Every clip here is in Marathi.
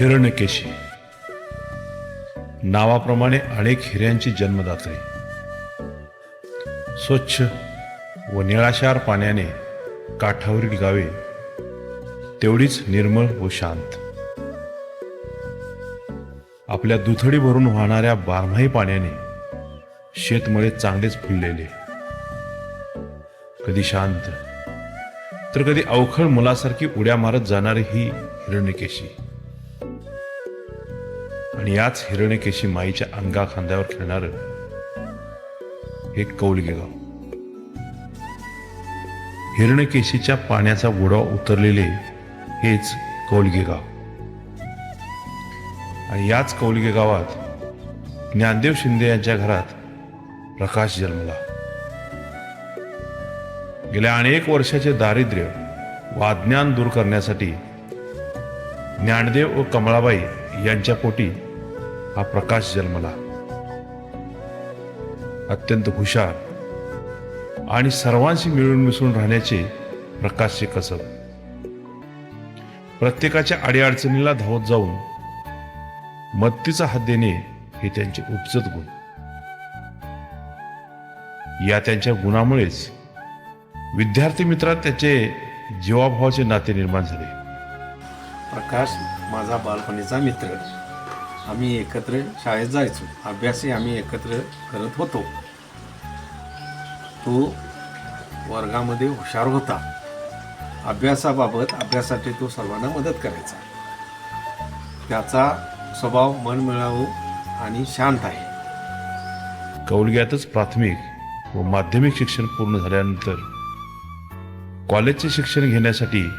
हिरण्यकेशी. नावाप्रमाणे अनेक हिऱ्यांची जन्मदात्री. स्वच्छ व निळाशार पाण्याने काठावरील गावे तेवढीच निर्मळ व शांत. आपल्या दुथडी भरून वाहणाऱ्या बारमाही पाण्याने शेतमळे चांगलेच फुललेले. कधी शांत तर कधी अवखळ मुलासारखी उड्या मारत जाणारी ही हिरण्यकेशी. आणि याच हिरण्यकेशी माईच्या अंगा खांद्यावर खेळणार हे कौलगे गाव हिरण्यकेशीच्या पाण्याचा गोडावा उतरलेले हेच कौलगे गाव आणि याच कौलगे गावात ज्ञानदेव शिंदे यांच्या घरात प्रकाश जन्मला. गेल्या अनेक वर्षाचे दारिद्र्य व अज्ञान दूर करण्यासाठी ज्ञानदेव व कमळाबाई यांच्या पोटी हा प्रकाश जन्मला अत्यंत हुशार आणि सर्वांशी मिळून मिसळून राहण्याचे प्रकाशचे कसब प्रत्येकाच्या अडीअडचणीला धावत जाऊन मदतीचा हात देणे हे त्यांचे उपजत गुण. या त्यांच्या गुणामुळेच विद्यार्थी मित्रात त्याचे जीवाभावाचे नाते निर्माण झाले. प्रकाश माझा बालपणीचा मित्र. आम्ही एकत्र शाळेत जायचो. अभ्यासही आम्ही एकत्र करत होतो. तो वर्गामध्ये हुशार होता. अभ्यासाबाबत अभ्यासासाठी तो सर्वांना मदत करायचा. त्याचा स्वभाव मनमिळावू आणि शांत आहे. कौलग्यातच प्राथमिक व माध्यमिक शिक्षण पूर्ण झाल्यानंतर कॉलेजचे शिक्षण घेण्यासाठी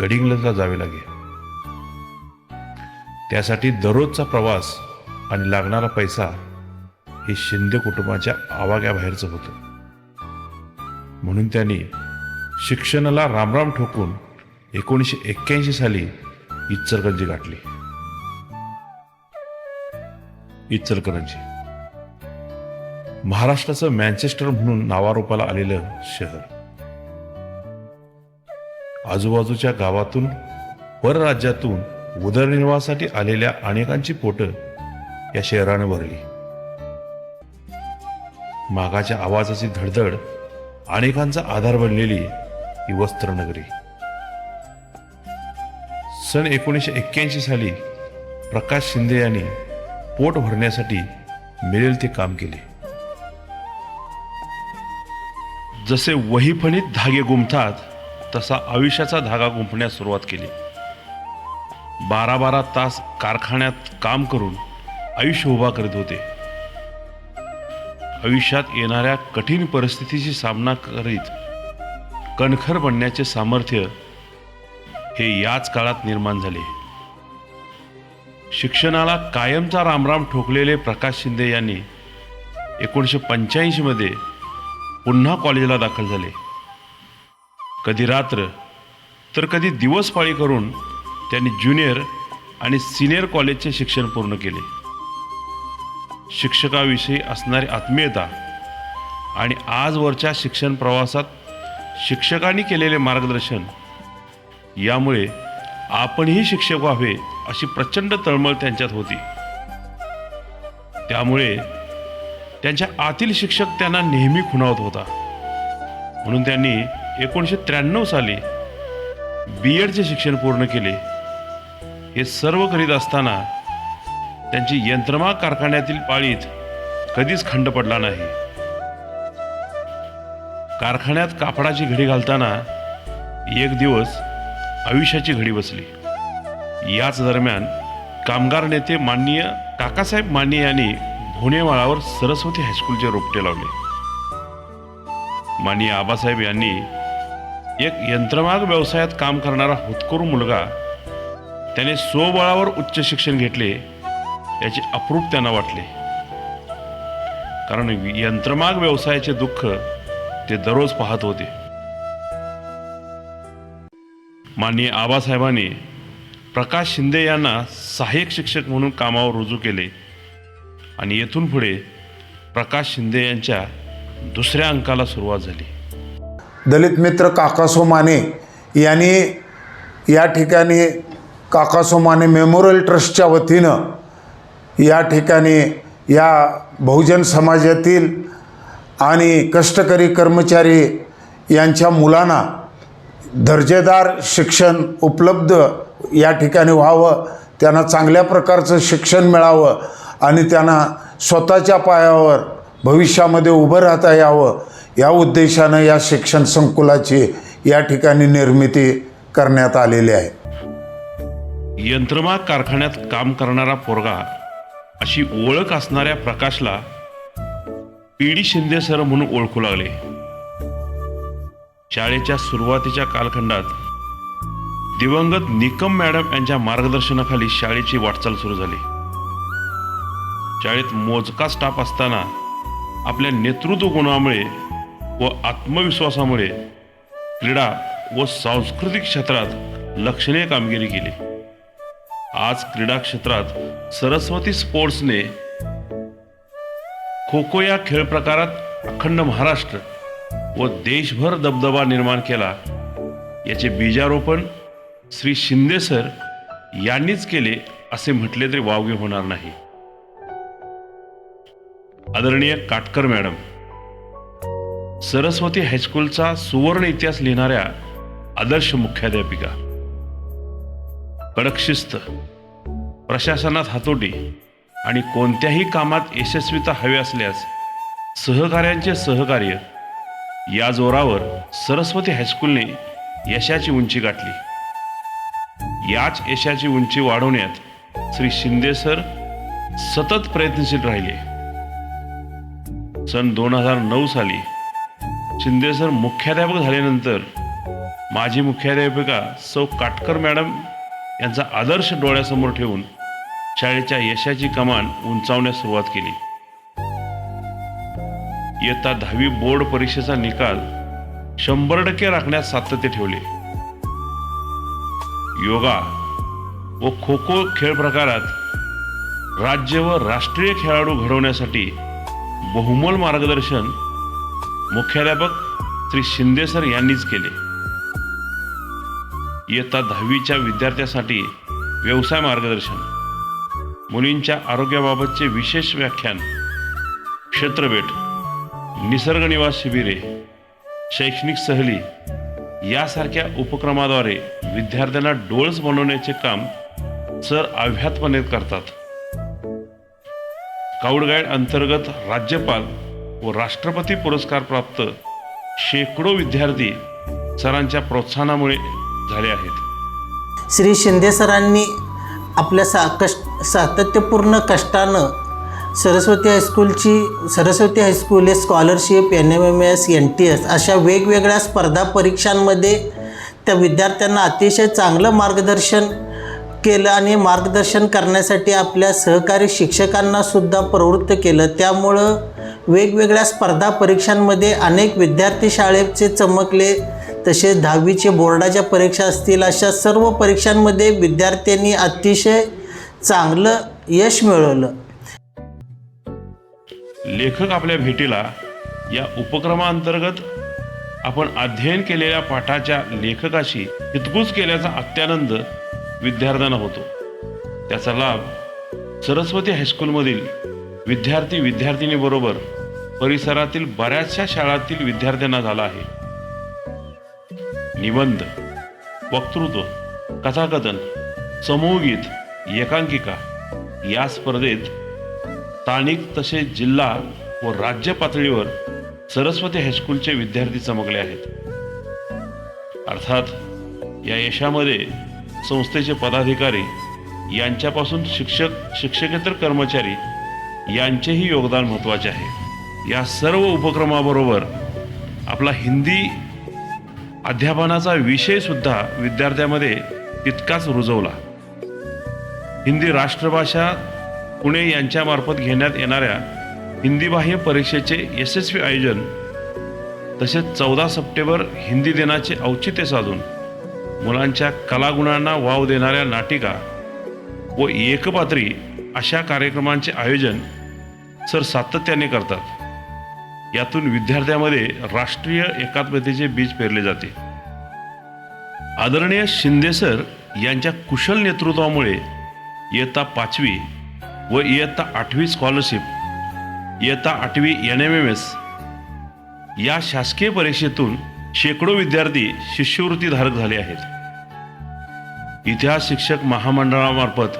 गडिंग्लजला जावे लागेल. त्यासाठी दररोजचा प्रवास आणि लागणारा पैसा हे शिंदे कुटुंबाच्या आवाग्याबाहेरचं होतं. म्हणून त्यांनी शिक्षणाला रामराम ठोकून एकोणीसशे एक्क्याऐंशी साली इचलकरंजी गाठली. इचलकरंजी. महाराष्ट्राचं मॅन्चेस्टर म्हणून नावारूपाला आलेलं शहर. आजूबाजूच्या गावातून परराज्यातून उदरनिर्वाहासाठी आलेल्या अनेकांची पोटं या शहरानं भरली. मागाच्या आवाजाची धडधड अनेकांचा आधार बनलेली ही वस्त्रनगरी. सन एकोणीसशे एक्क्याऐंशी साली प्रकाश शिंदे यांनी पोट भरण्यासाठी मिळेल ते काम केले. जसे वहीफणीत धागे गुंफतात तसा आयुष्याचा धागा गुंफण्यास सुरुवात केली. बारा बारा तास कारखान्यात काम करून आयुष्य उभा करत होते. आयुष्यात येणाऱ्या कठीण परिस्थितीशी सामना करीत कणखर बनण्याचे सामर्थ्य हे याच काळात निर्माण झाले. शिक्षणाला कायमचा रामराम ठोकलेले प्रकाश शिंदे यांनी एकोणीसशे पंच्याऐंशी मध्ये पुन्हा कॉलेजला दाखल झाले. कधी रात्र तर कधी दिवस पाळी करून त्यांनी ज्युनियर आणि सिनियर कॉलेजचे शिक्षण पूर्ण केले. शिक्षकाविषयी असणारी आत्मीयता आणि आजवरच्या शिक्षण प्रवासात शिक्षकांनी केलेले मार्गदर्शन यामुळे आपणही शिक्षक व्हावे अशी प्रचंड तळमळ त्यांच्यात होती. त्यामुळे त्यांच्या आतील शिक्षक त्यांना नेहमी खुणावत होता. म्हणून त्यांनी एकोणीसशे त्र्याण्णव साली बी एडचे शिक्षण पूर्ण केले. हे सर्व करीत असताना त्यांची यंत्रमाग कारखान्यातील पाळीत कधीच खंड पडला नाही. कारखान्यात कापडाची घडी घालताना एक दिवस आयुष्याची घडी बसली. याच दरम्यान कामगार नेते माननीय काकासाहेब माने यांनी भोनेमाळावर सरस्वती हायस्कूलचे रोपटे लावले. माननीय आबासाहेब यांनी एक यंत्रमाग व्यवसायात काम करणारा होतकरू मुलगा त्याने स्वबळावर उच्च शिक्षण घेतले याचे अप्रूप त्यांना वाटले. कारण यंत्रमाग व्यवसायाचे दुःख ते दररोज पाहत होते. माननीय आबासाहेबांनी प्रकाश शिंदे यांना सहाय्यक शिक्षक म्हणून कामावर रुजू केले आणि येथून पुढे प्रकाश शिंदे यांच्या दुसऱ्या अंकाला सुरुवात झाली. दलित मित्र काकासो माने यांनी या ठिकाणी काकासोमाने मेमोरियल ट्रस्टच्या वतीनं या ठिकाणी या बहुजन समाजातील आणि कष्टकरी कर्मचारी यांच्या मुलांना दर्जेदार शिक्षण उपलब्ध या ठिकाणी व्हावं त्यांना चांगल्या प्रकारचं शिक्षण मिळावं आणि त्यांना स्वतःच्या पायावर भविष्यामध्ये उभं राहता यावं या उद्देशानं या शिक्षण संकुलाची या ठिकाणी निर्मिती करण्यात आलेली आहे. यंत्रमाग कारखान्यात काम करणारा पोरगा अशी ओळख असणाऱ्या प्रकाशला पी डी शिंदे सर म्हणून ओळखू लागले. शाळेच्या सुरुवातीच्या कालखंडात दिवंगत निकम मॅडम यांच्या मार्गदर्शनाखाली शाळेची वाटचाल सुरू झाली. शाळेत मोजका स्टाफ असताना आपल्या नेतृत्व गुणामुळे व आत्मविश्वासामुळे क्रीडा व सांस्कृतिक क्षेत्रात लक्षणीय कामगिरी केली. आज क्रीडा क्षेत्रात सरस्वती स्पोर्ट्सने खो खो या खेळ प्रकारात अखंड महाराष्ट्र व देशभर दबदबा निर्माण केला. याचे बीजारोपण श्री शिंदे सर यांनीच केले असे म्हटले तरी वावगे होणार नाही. आदरणीय काटकर मॅडम सरस्वती हायस्कूलचा सुवर्ण इतिहास लिहिणाऱ्या आदर्श मुख्याध्यापिका कडक शिस्त प्रशासनात हातोटी आणि कोणत्याही कामात यशस्वीता हवी असल्यास सहकार्यांचे सहकार्य या जोरावर सरस्वती हायस्कूलने यशाची उंची गाठली. याच यशाची उंची वाढवण्यात श्री शिंदे सर सतत प्रयत्नशील राहिले. सन दोन हजार नऊ साली शिंदे सर मुख्याध्यापक झाल्यानंतर माजी मुख्याध्यापिका सौ काटकर मॅडम यांचा आदर्श डोळ्यासमोर ठेवून शाळेच्या यशाची कमान उंचावण्यास सुरुवात केली. इयत्ता दहावी बोर्ड परीक्षेचा निकाल शंभर टक्के राखण्यात सातत्य ठेवले. योगा व खो खो खेळ प्रकारात राज्य व राष्ट्रीय खेळाडू घडवण्यासाठी बहुमोल मार्गदर्शन मुख्याध्यापक श्री शिंदे सर यांनीच केले. इयत्ता दहावीच्या विद्यार्थ्यासाठी व्यवसाय मार्गदर्शन. मुलींच्या आरोग्याबाबतचे विशेष व्याख्यान. क्षेत्रभेट. निसर्ग निवास शिबिरे. शैक्षणिक सहली. यासारख्या उपक्रमाद्वारे विद्यार्थ्यांना डोळस बनवण्याचे काम सर अव्याहतपणे करतात. स्काउट गाईड अंतर्गत राज्यपाल व राष्ट्रपती पुरस्कार प्राप्त शेकडो विद्यार्थी सरांच्या प्रोत्साहनामुळे झाले आहेत. श्री शिंदे सरांनी आपल्या सा कष्ट सातत्यपूर्ण कष्टानं सरस्वती हायस्कूलची सरस्वती हायस्कूल हे scholarship N M M S N T S अशा वेगवेगळ्या स्पर्धा परीक्षांमध्ये त्या विद्यार्थ्यांना अतिशय चांगलं मार्गदर्शन केलं आणि मार्गदर्शन करण्यासाठी आपल्या सहकारी शिक्षकांना सुद्धा प्रवृत्त केलं. त्यामुळं वेगवेगळ्या स्पर्धा परीक्षांमध्ये अनेक विद्यार्थी शाळेचे चमकले. तसेच दहावीचे बोर्डाच्या परीक्षा असतील अशा सर्व परीक्षांमध्ये विद्यार्थ्यांनी अतिशय चांगलं यश मिळवलं. लेखक आपल्या भेटीला या उपक्रमाअंतर्गत आपण अध्ययन केलेल्या पाठाच्या लेखकाशी हितगुज केल्याचा अत्यानंद विद्यार्थ्यांना होतो. त्याचा लाभ सरस्वती हायस्कूलमधील विद्यार्थी विद्यार्थिनीबरोबर परिसरातील बऱ्याचशा शाळातील विद्यार्थ्यांना झाला आहे. निबंध वक्तृत्व कथाकथन समूहगीत एकांकिका या स्पर्धेत स्थानिक तसेच जिल्हा व राज्य पातळीवर सरस्वती हायस्कूलचे विद्यार्थी चमकले आहेत. अर्थात या यशामध्ये संस्थेचे पदाधिकारी यांच्यापासून शिक्षक शिक्षकेतर कर्मचारी यांचेही योगदान महत्त्वाचे आहे. या सर्व उपक्रमाबरोबर आपला हिंदी अध्यापनाचा विषयसुद्धा विद्यार्थ्यामध्ये तितकाच रुजवला. हिंदी राष्ट्रभाषा पुणे यांच्यामार्फत घेण्यात येणाऱ्या हिंदीबाह्य परीक्षेचे यशस्वी आयोजन तसेच चौदा सप्टेंबर हिंदी दिनाचे औचित्य साधून मुलांच्या कलागुणांना वाव देणाऱ्या नाटिका व एकपात्री अशा कार्यक्रमांचे आयोजन सर सातत्याने करतात. यातून विद्यार्थ्यामध्ये राष्ट्रीय एकात्मतेचे बीज पेरले जाते. आदरणीय शिंदे सर यांच्या कुशल नेतृत्वामुळे इयत्ता पाचवी व इयत्ता आठवी स्कॉलरशिप इयत्ता आठवी एन एम एम एस या शासकीय परीक्षेतून शेकडो विद्यार्थी शिष्यवृत्तीधारक झाले आहेत. इतिहास शिक्षक महामंडळामार्फत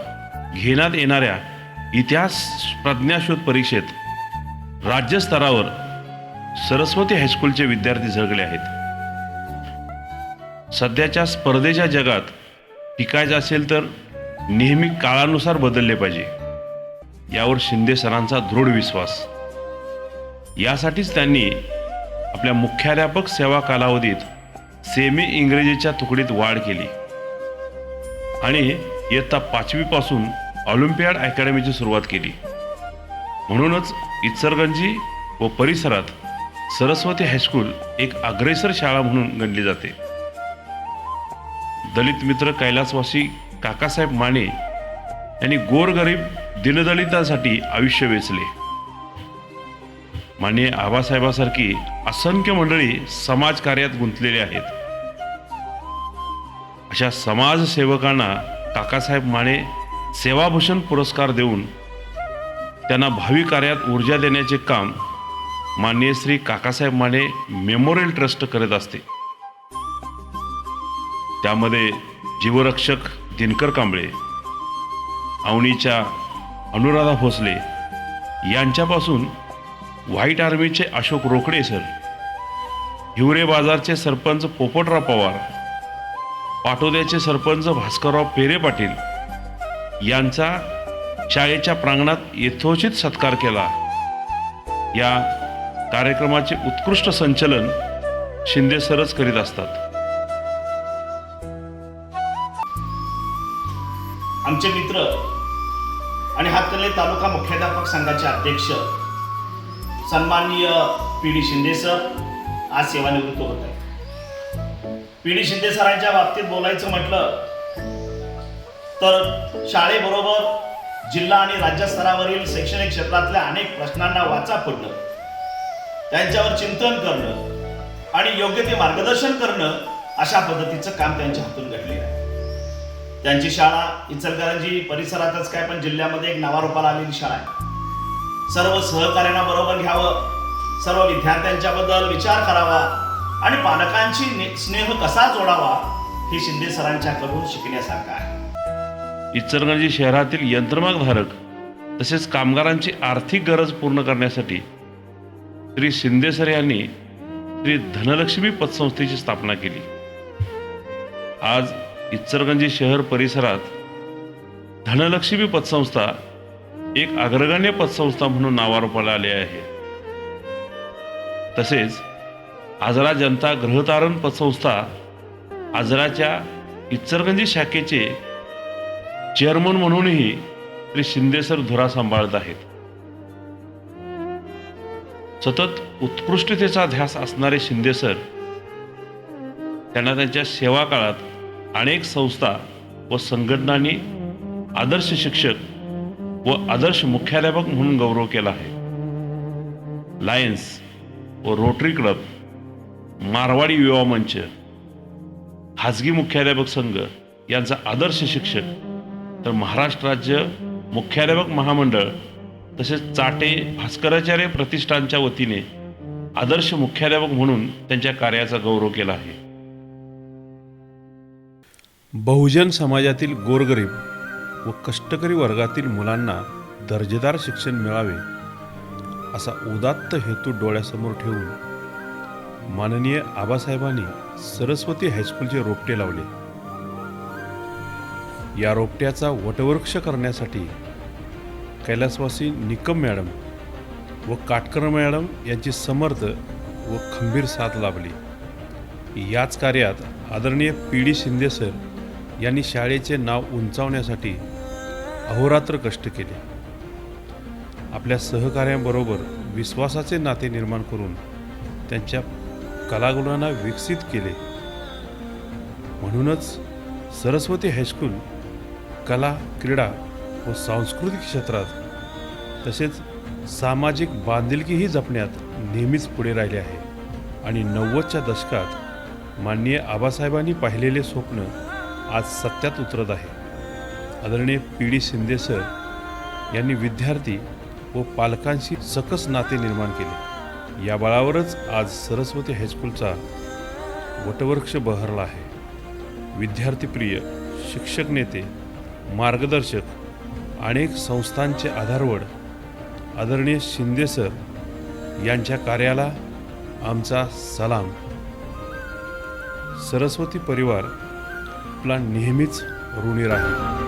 घेण्यात येणाऱ्या इतिहास प्रज्ञाशोध परीक्षेत राज्यस्तरावर सरस्वती हायस्कूलचे विद्यार्थी झळकले आहेत. सध्याच्या स्पर्धेच्या जगात टिकायचं असेल तर नेहमी काळानुसार बदलले पाहिजे. यावर शिंदे सरांचा दृढ विश्वास. यासाठीच त्यांनी आपल्या मुख्याध्यापक सेवा कालावधीत सेमी इंग्रजीच्या तुकडीत वाढ केली. आणि इयत्ता पाचवीपासून ऑलिम्पियाड अकॅडमीची सुरुवात केली. म्हणूनच इचरगंजी व परिसरात सरस्वती हायस्कूल एक अग्रेसर शाळा म्हणून गणली जाते. दलित मित्र कैलासवासी काकासाहेब माने यांनी गोरगरीब दिनदलितांसाठी आयुष्य वेचले. माने आबासाहेबासारखी असंख्य मंडळी समाजकार्यात गुंतलेली आहेत. अशा समाजसेवकांना काकासाहेब माने सेवाभूषण पुरस्कार देऊन त्यांना भावी कार्यात ऊर्जा देण्याचे काम माननीय श्री काकासाहेब माने मेमोरियल ट्रस्ट करत असते. त्यामध्ये जीवरक्षक दिनकर कांबळे अवनीच्या अनुराधा भोसले यांच्यापासून व्हाईट आर्मीचे अशोक रोकडे सर हिवरे बाजारचे सरपंच पोपटराव पवार पाटोद्याचे सरपंच भास्करराव पेरे पाटील यांचा शाळेच्या प्रांगणात यथोचित सत्कार केला. या कार्यक्रमाचे उत्कृष्ट संचलन शिंदे सरच करीत असतात. आमचे मित्र आणि हातकले तालुका मुख्याध्यापक संघाचे अध्यक्ष सन्माननीय पी डी शिंदे सर आज सेवानिवृत्त होत आहे पी डी शिंदे सरांच्या बाबतीत बोलायचं म्हटलं तर शाळेबरोबर जिल्हा आणि राज्य स्तरावरील शैक्षणिक क्षेत्रातल्या अनेक प्रश्नांना वाचा फोडणं त्यांच्यावर चिंतन करणं आणि योग्य ते मार्गदर्शन करणं अशा पद्धतीचं काम त्यांच्या हातून घडले आहे. त्यांची शाळा इचलकरंजी परिसरातच काय पण जिल्ह्यामध्ये एक नावारूपाला आलेली शाळा आहे. सर्व सहकार्यांना बरोबर घ्यावं सर्व विद्यार्थ्यांच्याबद्दल विचार करावा आणि पालकांशी ने- स्नेह कसा जोडावा हे शिंदे सरांच्याकडून शिकण्यासारखं आहे. इचलकरंजी शहरातील यंत्रमागधारक तसेच कामगारांची आर्थिक गरज पूर्ण करण्यासाठी श्री शिंदेसर यांनी श्री धनलक्ष्मी पतसंस्थेची स्थापना केली. आज इचलकरंजी शहर परिसरात धनलक्ष्मी पतसंस्था एक अग्रगण्य पतसंस्था म्हणून नावारूपाला आली आहे. तसेच आजरा जनता ग्रहतारण पतसंस्था आजराच्या इचलकरंजी शाखेचे चेअरमन म्हणूनही श्री शिंदेसर धुरा सांभाळत आहेत. सतत उत्कृष्टतेचा ध्यास असणारे शिंदे सर त्यांना त्यांच्या सेवा काळात अनेक संस्था व संघटनांनी आदर्श शिक्षक व आदर्श मुख्याध्यापक म्हणून गौरव केला आहे. लायन्स व रोटरी क्लब मारवाडी युवा मंच खाजगी मुख्याध्यापक संघ यांचा आदर्श शिक्षक तर महाराष्ट्र राज्य मुख्याध्यापक महामंडळ तसेच चाटे भास्कराचार्य प्रतिष्ठानच्या वतीने आदर्श मुख्याध्यापक म्हणून त्यांच्या कार्याचा गौरव केला आहे. बहुजन समाजातील गोरगरीब व कष्टकरी वर्गातील मुलांना दर्जेदार शिक्षण मिळावे असा उदात्त हेतू डोळ्यासमोर ठेवून माननीय आबासाहेबांनी सरस्वती हायस्कूलचे रोपटे लावले. या रोपट्याचा वटवृक्ष करण्यासाठी कैलासवासी निकम मॅडम व काटकर मॅडम यांची समर्थ व खंबीर साथ लाभली. याच कार्यात आदरणीय पी डी शिंदे सर यांनी शाळेचे नाव उंचावण्यासाठी अहोरात्र कष्ट केले. आपल्या सहकार्यांबरोबर विश्वासाचे नाते निर्माण करून त्यांच्या कलागुणांना विकसित केले. म्हणूनच सरस्वती हायस्कूल कला क्रीडा व सांस्कृतिक क्षेत्रात तसेच सामाजिक बांधिलकीही जपण्यात नेहमीच पुढे राहिले आहे. आणि नव्वदच्या दशकात माननीय आबासाहेबांनी पाहिलेले स्वप्न आज सत्यात उतरत आहे. आदरणीय पी डी शिंदे सर यांनी विद्यार्थी व पालकांशी सकस नाते निर्माण केले. या बळावरच आज सरस्वती हायस्कूलचा वटवृक्ष बहरला आहे. विद्यार्थीप्रिय शिक्षक नेते मार्गदर्शक अनेक संस्थांचे आधारवड आदरणीय शिंदे सर यांच्या कार्याला आमचा सलाम. सरस्वती परिवार आपला नेहमीच ऋणी राहील.